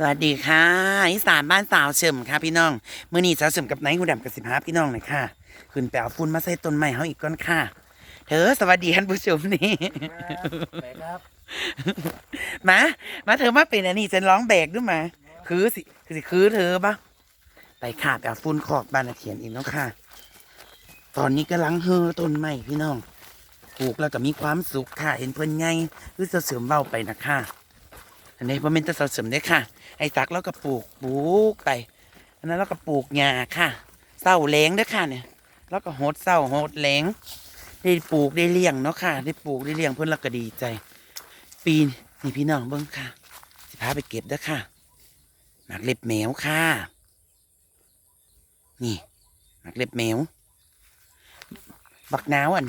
สวัสดีค่ะอีสานบ้านสาวเฉิมค่ะพี่น้องเมื่อนี้สาวเฉิมกับไนท์หูดำกับสิบห้าพี่น้องเลยค่ะขึ้นไปเอาฝุ่นมาใส่ต้นไม้เฮาอีกก้อนค่ะ เธอสวัสดีท่านผู้ชมนี่ไหนครับมามาเธอมาเป็นอันนี้ฉันร้องแบกด้วยมาคือสิคือสิคือเธอปะไปค่ะไปเอาฝุ่นขอกบ้านอาเขียนอีกแล้วค่ะ ตอนนี้กำลังเฮอต้นไม้พี่น้องปลูกแล้วก็มีความสุขค่ะเห็นเพิ่นไงคือจะเสริมเบาไปนะคะอันนี้พ่อเมนจะเสริมได้อค่ะ ไอ้ตักแล้วก็ปลูกปลูกไปอันนั้นแล้วก็ปลูกหญ้าค่ะเศร้าแหลงด้อค่ะเนี่ย แล้วก็โหดเศร้าโหดแหลงได้ปลูกได้เลี้ยงเนาะค่ะ ได้ปลูกได้เลี้ยงเพื่อนเราก็ดีใจ ปีนี่พี่น้องเบิ้งค่ะ สิพาไปเก็บด้อค่ะหมากเล็บแมวค่ะ นี่หมากเล็บแมวบักนาวอัน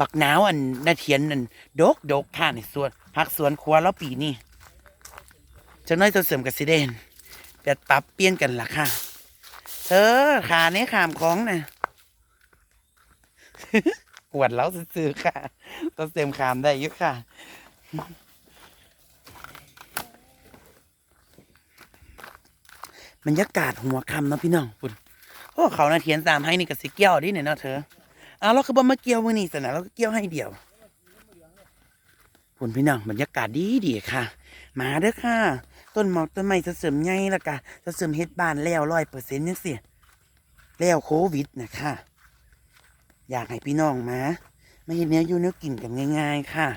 บักหนาวอันนาเทียนอันดกดกค่ะในสวนพักสวนครัวแล้วปีนี้จังน้อยตัวเสริมกับสิเดนแต่ปรับเปลี่ยนกันล่ะค่ะเธอขาเนี้ขามของนะกวดแล้วซื้อๆค่ะตัวเสริมขามได้ยุค่ะบรรยากาศหัวคำนะพี่น้องคุณโอ้เขานาเทียนสามให้นี่กับสิเกี้ยวดิเนี่ยเนาะเธอ อาเราคือบ่มาเกี่ยวมือนี่สนะเราก็เกี่ยวให้เดียวผลพี่น้องบรรยากาศดีดีค่ะ มาเด้อค่ะ ต้นหมอกต้นไม้จะเสริมไงละกะจะเสริมเฮ็ดบ้านแล้วร้อยเปอร์เซ็นต์ยังเสียแล้วโควิดนะค่ะ อยากให้พี่น้องมาไม่เห็นเนื้ออยู่เนื้อกินกันง่าย ๆ ค่ะ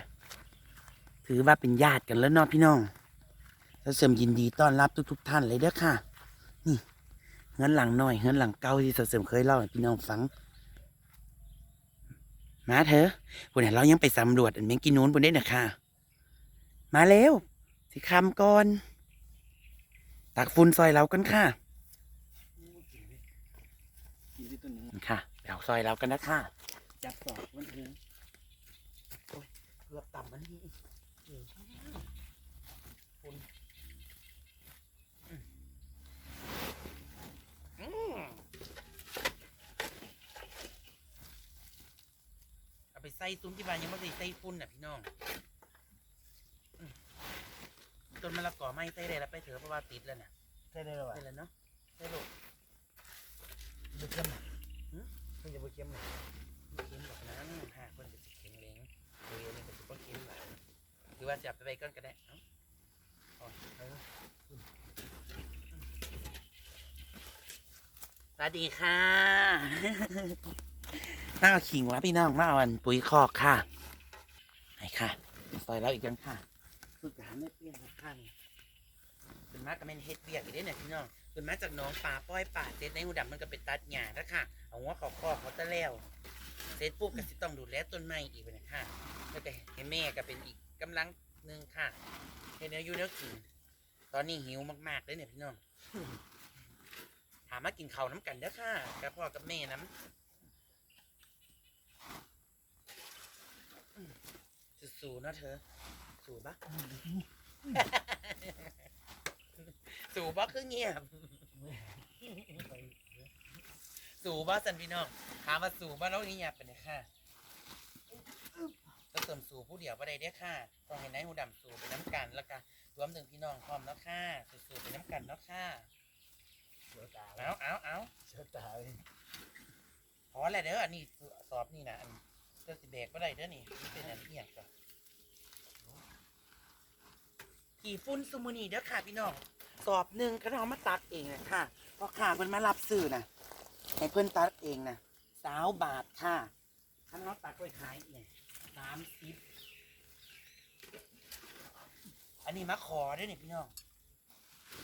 ถือว่าเป็นญาติกันแล้วเนาะพี่น้องจะเสริมยินดีต้อนรับทุก ๆ ท่านเลยเด้อค่ะ นี่เฮือนหลังหน้อยเฮือนหลังเก่าที่เสริมเคยเล่าให้พี่น้องฟัง มาเถอะปุ่นเนี่ยเรายังไปสำรวจอันเมงกินนู้นปุ่นได้นะค่ะ มาเร็วสิคำก่อน ตักฟุนซอยเรากันค่ะกินที่ต้นนี้ค่ะไปเอาซอยเรากันนะค่ะ จับต่อวันถึงเกือบต่ำมันนี่อืมอืมเอา ไปใส่ซุ้มที่บ้านยังไม่ได้ใส่ฝุ่นน่ะพี่น้องอืมต้นมะละกอไม่ใส่ได้แล้วไปเถอะเพราะว่าติดแล้วน่ะใช่ได้หรอวะใส่แล้วเนาะใส่ลูกบุกเข้มเพิ่งจะบุกเข้มเลยเข็มแบบนั้นหากคนจะสิเข็มเล้งเดี๋ยวนี้ก็จะบ่เข็มหลายคือว่าจับไปไว้ก่อนก็ได้เอ้าเอาเอาสวัสดีค่ะ น่าขิงวะพี่น้องมาเอาอันปุ๋ยคอกค่ะไหนค่ะซอยแล้วอีกยังค่ะสุดหาไม่เปลี่ยนหรอกค่ะเป็นมากับแม่นเฮ็ดเบียกอีกเด้เนี่ยพี่น้องเป็นมาจากน้องป่าป้อยป่าเด็ดในหูดำมันก็เป็นตัดหญ้าแล้วค่ะเอาหัวเขาคอกเขาตะแล้วเสร็จปุ๊บก็สิต้องดูแลต้นไม้อีกไปนะค่ะแล้วก็ให้แม่ก็เป็นอีกกำลังหนึ่งค่ะให้เนื้อยู่เนื้อกินตอนนี้หิวมากๆเลยเนี่ยพี่น้องถามมากินข้าวน้ำกันเด้อค่ะกับพ่อกับแม่น้ำอืม สู้ๆเนาะเธอ สู้ปะสู้ปะคือเงียบ สู่บ้าสันพี่น้องถามว่าสู่บ้านเรานี่อยากเป็นไงค่ะก็เสริมสู่ผู้เดียวประเดี๋ยวค่ะต้องให้นายหูดำสู่ไปน้ำกันแล้วก็รวมถึงพี่น้องพร้อมแล้วค่ะสู่ๆไปน้ำกันแล้วค่ะเสือตาเอาเอาเอาเสือตาเลยพอแล้วเด้ออันนี้สอบนี่นะอัน เจ้าสิแบกก็ได้เด้อนี่เป็นอันเอียงก่อนขี่ฟุ้นซูมูนีเด้อค่ะพี่น้องสอบหนึ่งก็ต้องมาตัดเองนะค่ะเพราะค่ะเพิ่นมารับซื้อนะให้เพิ่นตัดเองนะสาวบาทค่ะถ้าเขาตัดไว้ขายเนี่ยสามสิบอันนี้มะขอเด้วยเนี่พี่น้อง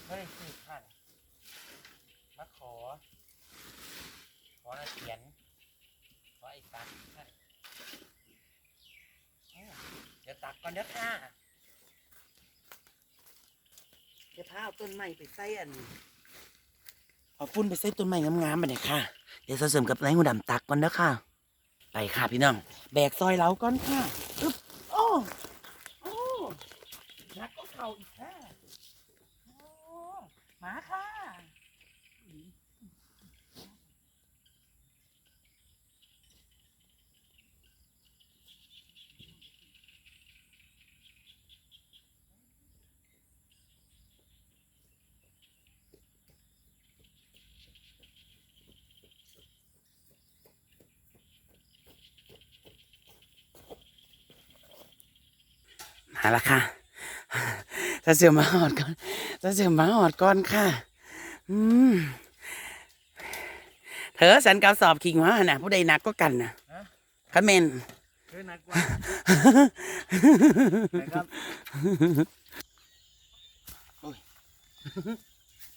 ไม่ได้ซื้อค่ะมะขอ ขอละเขียนขอไอ้ตักค่ะ เดี๋ยวตักก่อนเด้อค่ะเดี๋ยวพาเอาต้นไม้ไปใส่อันเอาฟุ้นไปใส่ต้นไม้งามๆไปเลยค่ะ เดี๋ยวเสริมกับนายหูดำตักก่อนเด้อค่ะ ไปค่ะพี่น้อง แบกซอยเราก่อนค่ะอึ๊บโอ้โอ้นักก็เข่าอีกค่ะโอ้มาค่ะ เอาละค่ะถ้าเสือมาหอดก่อนถ้าเสือมาหอดก่อนค่ะ อืมเธอสันกาวสอบคิงว่าน่ะ ผู้ใดหนักก็กันนะฮะคอมเมนเฮ้ยนักกว่านะครับ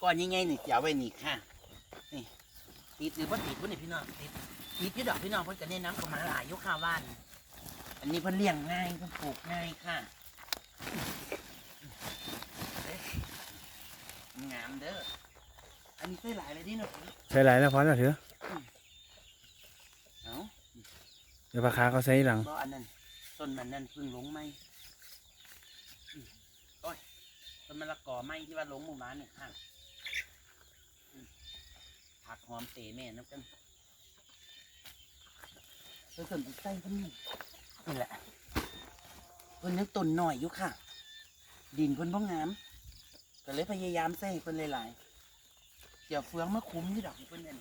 ก่อนยังไงนี่เดี๋ยวไว้นี่ค่ะนี่ติดหรือว่าติดวะนี่พี่น้องติดติดอยี่ดอกพี่น้องเพิ่นก็แนะนำเข้ามาหลายอยุคข้าวบ้าน อันนี้เพิ่นเลี้ยงง่ายเพิ่นปลูกง่ายค่ะเอ๊ะ งามเด้อ อันนี้ใส่หลายเลยดิเนาะใช้หลายแล้วพอแล้วเถอะเอ้าเดี๋ยวปลาคาเขาใช้หลังก็อันนั้นต้นมันนั่นเพิ่งลงไหมอืมโอ้ยต้นมะละกอไหมที่ว่าลงหมู่บ้านเนี่ยค่ะอืมผักหอมเตะแม่น้ำกันเพิ่นสนใจเพิ่นนี่นี่แหละเพิ่นยังต้นหน่อยอยู่ค่ะ ดินเพิ่นบ่งามก็เลยพยายามใส่เพิ่นหลายๆเดี๋ยวเฟืองมาคุ้มที่ดอกเพิ่นนั่น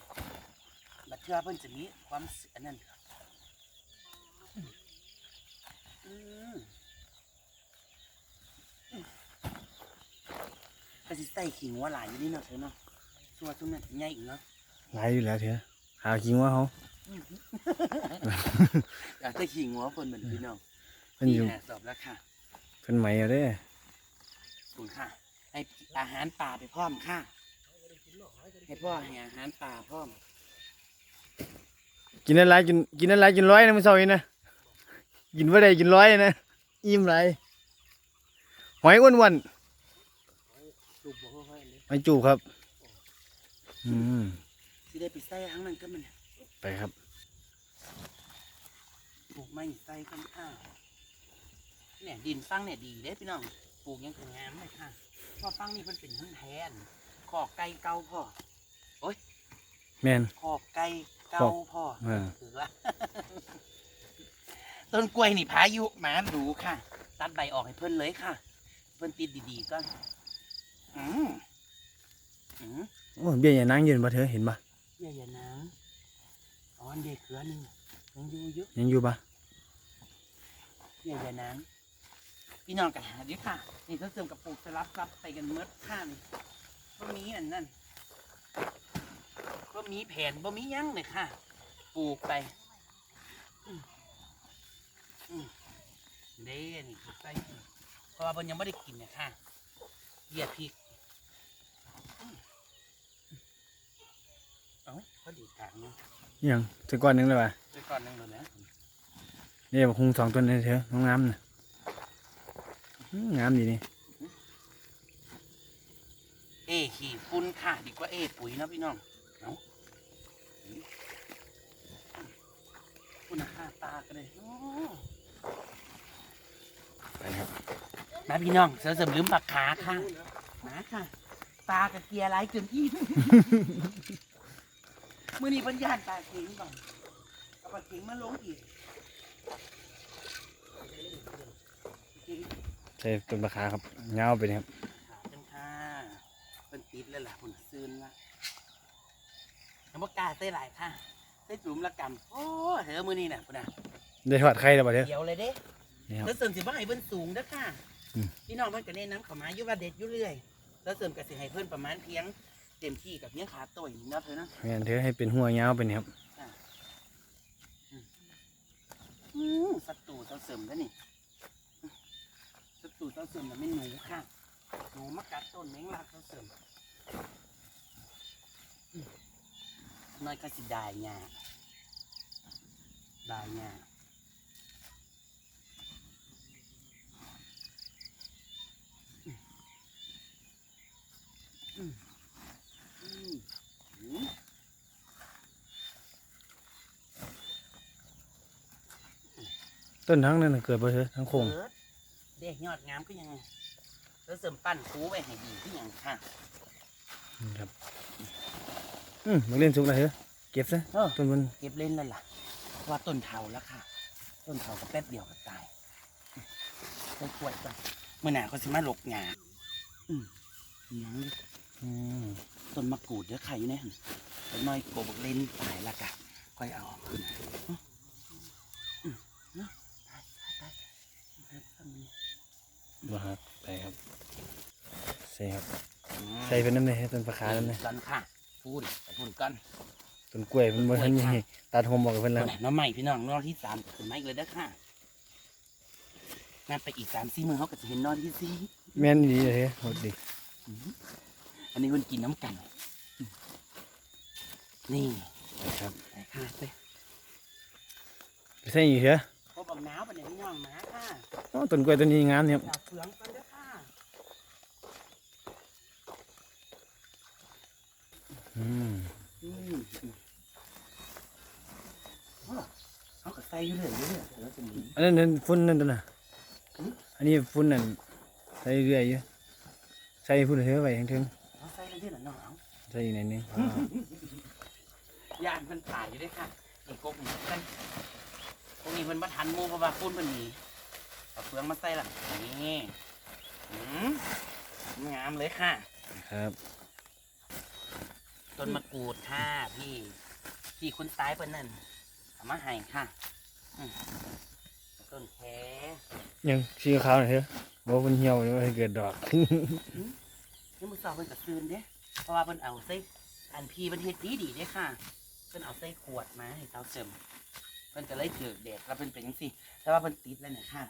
บัดเทื่อเพิ่นจะมีความสอันนั้นอืมอืมก็สิใส่ขิงว่าหลายอยู่นี่เนาะเธอเนาะส่วนตรงนั้นใหญ่อีกเนาะหลายอยู่แล้วเถอะหากิงว่าเขาอยากได้ขิงหัวคนเหมือนพี่น้อง เป็นอยู่นี่แหละสอบแล้วค่ะเป็นไหมเอาเด้อขอบคุณค่ะให้อาหารป่าไปพร้อมค่ะให้พ่อให้อาหารป่าพร้อมกินอะไรกินกินอะไรกินร้อยนะมื้อเช้านี้นะกินว่าได้กินร้อยนะอิ่มไรหอยอ้วนจูบบ่ค่อยๆเลยๆหอยจูบครับ อืมสิได้ไปใส่ทั้งนั้นก็มันไปครับปลูกไม้ใส่กันค่ะ เนี่ยดินฟังเนี่ยดีเด้พี่น้องปลูกยังถึงงามเลยค่ะเพอฟังนี่มันเป็นทั้งแทนขอกไก่เก่าพ่อแมนขอบไก่เก่าพ่ออ่าถือว่าต้นกล้วยนี่พายุหมาดูค่ะ ตัดใบออกให้เพิ่นเลยค่ะ เพิ่นติดดีๆก็อืมอืมโอ้เบี้ยอย่านั่งยืนบ่เถอะเห็นปะเยี่ยอย่านังอ๋ออันเด็กเขือหนึ่งยังอยู่เยอะยังอยู่ปะเยี่ยอย่านัง พี่น้องกันหาดิค่ะ นี่เขาเสริมกับปลูกสลับซับไปกันเมื่อข้านี่ก็มีอันนั่นก็มีแผ่นบ่มีหยั้งเลยค่ะ ปลูกไปเด้นี่คือไส้พริกเพราะว่าเพิ่นยังไม่ได้กินเนี่ยค่ะเหยียดพริกอืมเอ้าพอดีกลางเนาะยังสักก้อนหนึงเลยปะไปก่อนหนึงเลยนะนี่บักคุงสองต้นเลยเถอะน้องงามน่ะอืม งามดีนี่ เอขี่ฟุ้นค่ะดีกว่าเอปุ๋ยเนาะพี่น้องเอ้าคุณค่าตากันเลยโอ้ไปครับมาพี่น้องเสือเสริมลืมปากขาค่ะมาค่ะ ตากับเกียร์ไรจนอิ่มมื่อนี้เพันญาติตาเข็งก่อนเอาปลาเข็งมาลงอีกเข็ง ใส่ต้นปลาคาครับเงาไปนี่ครับขาจังค่ะเป็นติดแล้วล่ะคุณซืนละน้ำปลากล้าใส่หลายค่ะใส่จุ่มละกำโอ้เถอะมือนี้น่ะคุณน่ะได้ทอดไข่แล้วปะเถอะเดี๋ยวเลยเด้นี่ครับแล้วเสริมสิว่าให้เพิ่นสูงเด้อค่ะอืมพี่น้องมันก็แนะนำเขามาอยู่ว่าเด็ดอยู่เรื่อย แล้วเสริมก็สิให้เพิ่นประมาณเพียงเต็มที่กับเพียงขาโตัวนี่เนาะเธอเนาะแมนเถอะให้เป็นหัวเงาไปนี่ครับอืมศัตรูเจ้าเสริมแล้วนี่ศั ตรูเจ้าเสริมน่ะไม่หนูค่ะหนูมากัดต้นแมงลักเจ้าเสริมอืมน้อยก็สิได้หญ้าได้หญ้าอืมอืมอืมต้นทั้งนั้นนะเกิดไปเถอะทั้งโคง เออเด็ก ยอดงามก็ยังแล้วเสริมปั้นคูไว้ให้ดีก็ยังค่ะนี่ครับอืมมาเล่นสุกแล้วเถอะเก็บซะเออต้นมันเก็บเล่นแล้วล่ะเพราะว่าต้นเทาแล้วค่ะ ต้นเทาก็แป๊บเดียวก็ตายต้นกล้วยก่อนเมื่อหนาเขาสิมาหลกหงาอืมอิหยังอยู่อืมต้นมะกรูดเดี๋ยวไข่อยู่ในหันต้นน้อยโกบกเล่นตายและกะค่อยเอาออกขึ้น มาอืมเนาะตายตายตายครับทำนี่บ่ครับไปครับใส่ครับใส่เป็นน้ำเลยต้นปลาคาน้ำเลยกันค่ะพูดไปพูดกันต้นกล้วยมันบ่ทันยังตัดหอมบอกกับเพิ่นแล้วน้องใหม่พี่น้องน้องที่สามขึ้นมาอีกเลยเด้อค่ะนั่นไปอีกสามสี่มือเขาก็จะเห็นนอนที่สี่แม่นดีเลยเฮ้ยโหดดีอันนี้คนกินน้ำกัน นี่ครับไปค่ะไปไปใส่อีกเหรอ พบบักหนาวปะเนี่ยพี่น้องหมาค่ะอ๋อต้นกล้วยต้นนี้งามเนี่ยดาวเฟืองกันเด้อค่ะอืมอืมอ๋อเขาก็ใส่อยู่เรื่อยๆเรื่อยๆแล้วจะมีอันนั้นนั่นฝุ่นนั่นตัวน่ะหืมอันนี้ฝุ่นนั่นใส่เรื่อยอยู่ใส่ฝุ่นเถอะไว้ถึงเขาใส่เรื่อยๆหน่อยเอาๆใส่อีกหน่อยหนึงยานมันถ่ายอยู่ด้วยค่ะอีกกบหนึ่งกัน พวกนี้เพิ่นมาทันหมูเพราะว่าปุ้นมันหนีเอาเฟืองมาใส่ละนี่อืมงามเลยค่ะ ครับ ต้นมะกรูดค่ะพี่ พี่คนซ้ายเพิ่นนั่นเอามาให้ค่ะอืมต้นแคยังสีขาวหน่อยเถอะบ่มันเหี่ยวเดี๋ยวให้เกิดดอก นี่มือสอบเพิ่นกับซืนเด้เพราะว่าเพิ่นเอาใส่อันพี่เพิ่นเฮ็ดดีดีๆเด้ค่ะเพิ่นเอาใส่ขวดมาให้เตาเสริมเพิ่นก็เลยเกิดแดดแล้วเพิ่นเป็นจังซี่ แต่ว่าเพิ่นติดแล้วเนี่ยค่ะ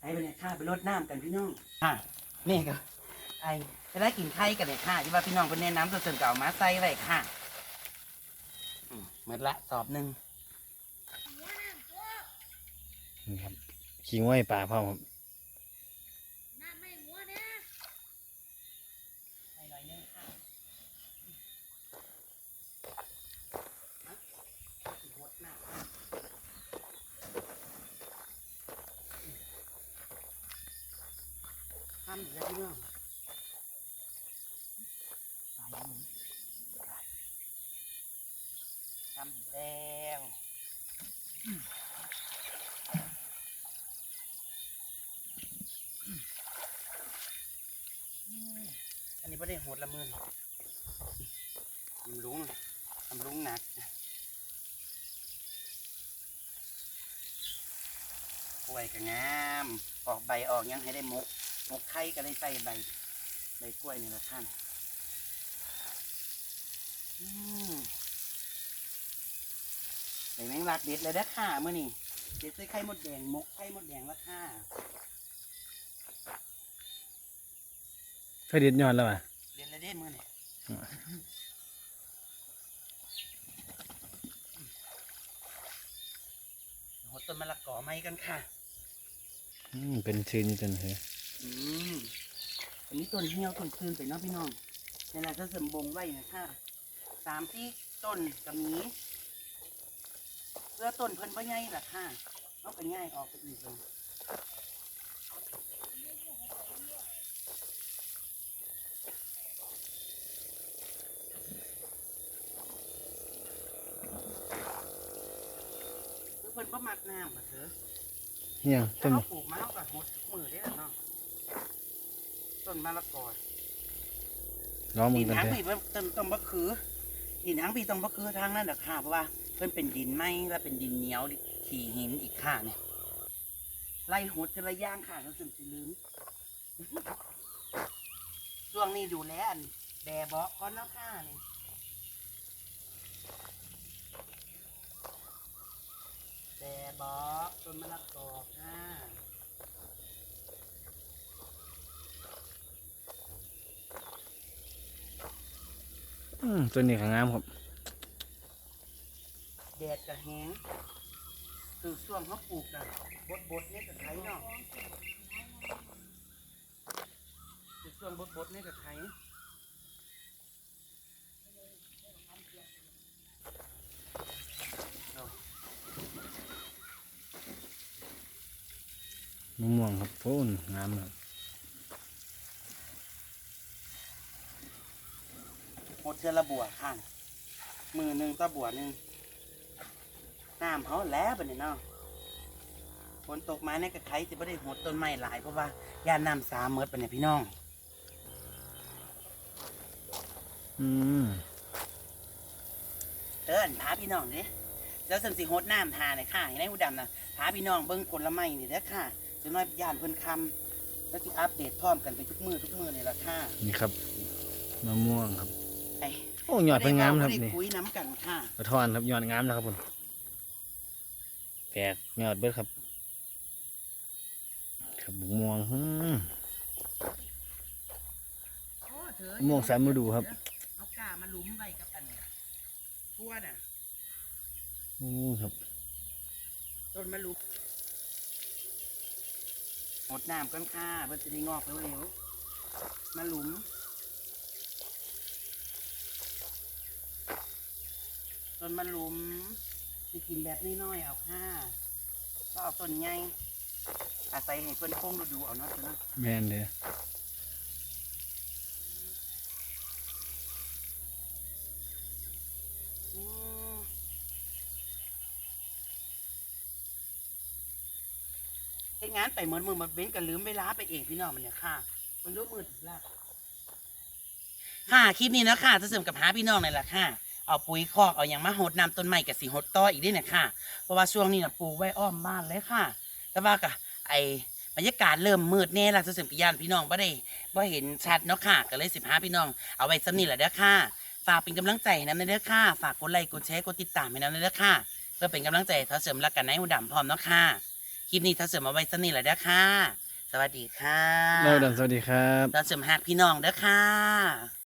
ไอ้เพิ่นเนี่ยค่ะไปรดน้ำกันพี่น้องค่ะนี่ก็ไอ้จะได้กินไข่กันเลยค่ะที่ว่าพี่น้องเพิ่นแนะนำตัวเสริมก็เอามาใส่ไว้ค่ะอืมหมดละสอบหนึ่งนี่ครับขิงไว้ป่าพ่อมครับ ใส่หน่อยนึงค่ะหดน้ำค่ะ ทำอยู่แล้วพี่น้องตายแล้วมึงตายทำอยู่แล้วอันนี้ไม่ได้โหดละมือทำลุงทำลุงหนักกล้วยก็งาม ออกใบออกยังให้ได้มก มกไข่ก็ได้ใส่ใบใบกล้วยนี่แหละท่านอืมใส่แมงลักเด็ดเลยนะค่ะเมื่อนี่เด็ดใส่ไข่มดแดงมกไข่มดแดงละค่ะเคยเด็ดยอดแล้วอะเรียนเลยเด้มื่อนี่อืมหดต้นมะละกอไม้กันค่ะ อืม เป็นชื่อนี่ต้นเถอะ อืมอันนี้ต้นเหี่ยวต้นคืนไปเนาะพี่น้องนี่แหละก็เสริมบงไว้นะค่ะสามที่ต้นกับนี้เพื่อต้นเพิ่นบ่ใหญ่ล่ะค่ะเอาไปง่ายออกไปอีกเลยคือเพิ่นบ่มักน้ำอะเถอะเฮียงต้ถ้านเขาปลูกมะละกอหดมือได้แล้วเนาะ ต้นมะละกอร้องมึดิงนกันหางเถอะปีต้องต้องบะคือดินหางปีต้องบะคือทางนั้นแหละค่ะเพราะว่าเพิ่นเป็นดินไม้และเป็นดินเหนียวขี่หินอีกค่ะเนี่ยไล่หดจะระย่างค่ะก็สึมสิลืมช่วงนี้ดูแลอันแบเบาะก่อนเนาะค่ะนี่แบเบาะต้นมะละกอค่ะ อืมต้นนี้ก็งามครับแดดก็แห้งคือช่วงเขาปลูกนะบดบดๆเนี่ยกับไทยเนาะคือช่วงบดบดๆเนี่ยกับไทยมะม่วงครับโอ้นงามครับ หม ดเชือละบัวข้าง มือหนึ่งตะบัวหนึ่งน้ำเขาแล้วปะเนี่ยเนาะฝนตกมาเนี่ยกับไทยจะไม่ได้หดต้นไม้หลายเพราะว่าย่านน้ำสามเมดปะเนี่ยพี่น้อง อืมเอินพาพี่น้องเด้แล้วสันสิโฮดน้ำทาเลยค่ะอย่างไรหูดำนะพาพี่น้องเบิ้งผลไม้นี่เด้อค่ะจะน้อยย่านเพิ่นคำแล้วสิอัปเดตพร้อมกันไปทุกมือทุกมือเลยละค่ะนี่ครับมะม่วงครับ ไอ้โอ้ยอดเป็นงามครับได้นี่คุยน้ำกันค่ะกระทอนครับยอดงามนะครับผมแตกยอดเบิดครับ ครับมะม่วงอืมมะม่วงสามฤดูครับเอากามาลุ้มไว้กับอันทั่วน่ะอืมครับต้นมะลุมหดน้ำกันค่ะเพิ่นจะได้งอกเร็วๆมะลุม ต้นมะลุมจะกินแบบน้อยๆเอาค่ะก็เอาต้นใหญ่อาศัยให้เพิ่นโค้งดูๆเอาเนาะเถอะเนาะแม่นเลยอืมเฮ็ดงานไปเหมือนมือมันเว้นกันลืมเวลาไปเองพี่น้องมันเนี่ยค่ะ มันรู้มือถึงลากค่ะคลิปนี้นะค่ะจะเสริมกับหาพี่น้องนี่แหละค่ะ เอาปุ๋ยคอกเอาอย่างมาหดน้ำต้นไม้กับสีหดต่ออีกด้วยนะค่ะ เพราะว่าช่วงนี้นะปลูกไว้อ้อมบ้านเลยค่ะ แต่ว่าก็ไอบรรยากาศเริ่มมืดแน่ละจะเสริมปิยานพี่น้องบ่ได้บ่เห็นชัดเนาะค่ะก็เลยสิบห้าพี่น้องเอาไว้ซ้ำนี่แหละเด้อค่ะ ฝากเป็นกำลังใจให้น้ำในเด้อค่ะ ฝากกดไลค์กดแชร์กดติดตามให้น้ำในเด้อค่ะเพื่อเป็นกำลังใจให้ท้าเสริมรักกันในหูดำพร้อมเนาะค่ะคลิปนี้ท้าเสริมเอาไว้ซ้ำนี่แหละเด้อค่ะ สวัสดีค่ะเราดันสวัสดีครับท้าเสริมหักพี่น้องเด้อค่ะ